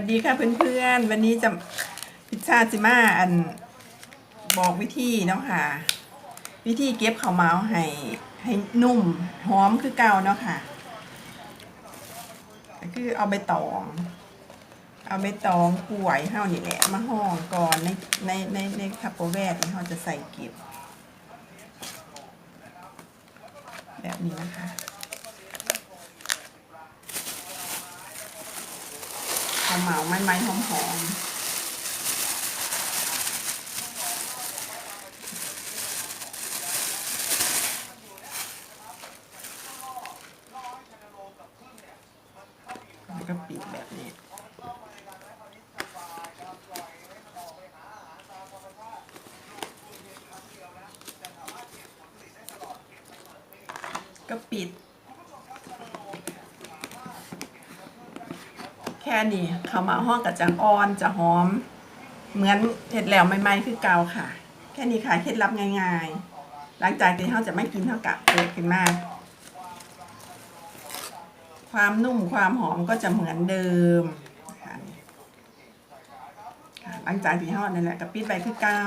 วัสดีค่ะเพื่อนๆ วันนี้จะพิชชาจิมาอันบอกวิธีเนาะค่ะ วิธีเก็บข้าวเมาให้ให้นุ่มหอมคือเก่าเนาะค่ะก็คือเอาใบตอง เอาใบตองกล้วยเฮานี่แหละมาห่อก่อนในในในในคัปโปแวดนี่เฮาจะใส่เก็บ แบบนี้นะคะ ข้าว เหมาไม้ไม้หอมหอมแล้วก็ปิดแบบนี้ก็ปิด ค่นี้ข้าวหมาห้องกับจังอ่อนจะหอม เหมือนเห็ดแล้วใหม่ๆคือเกาค่ะ แค่นี้ค่ะเคล็ดลับง่ายๆ หลังจากที่เราจะไม่กินเท่ากับเปิดขึ้นมาความนุ่มความหอมก็จะเหมือนเดิมหลังจากที่ทอดนั่นแหละก็ปิดใบคือเกา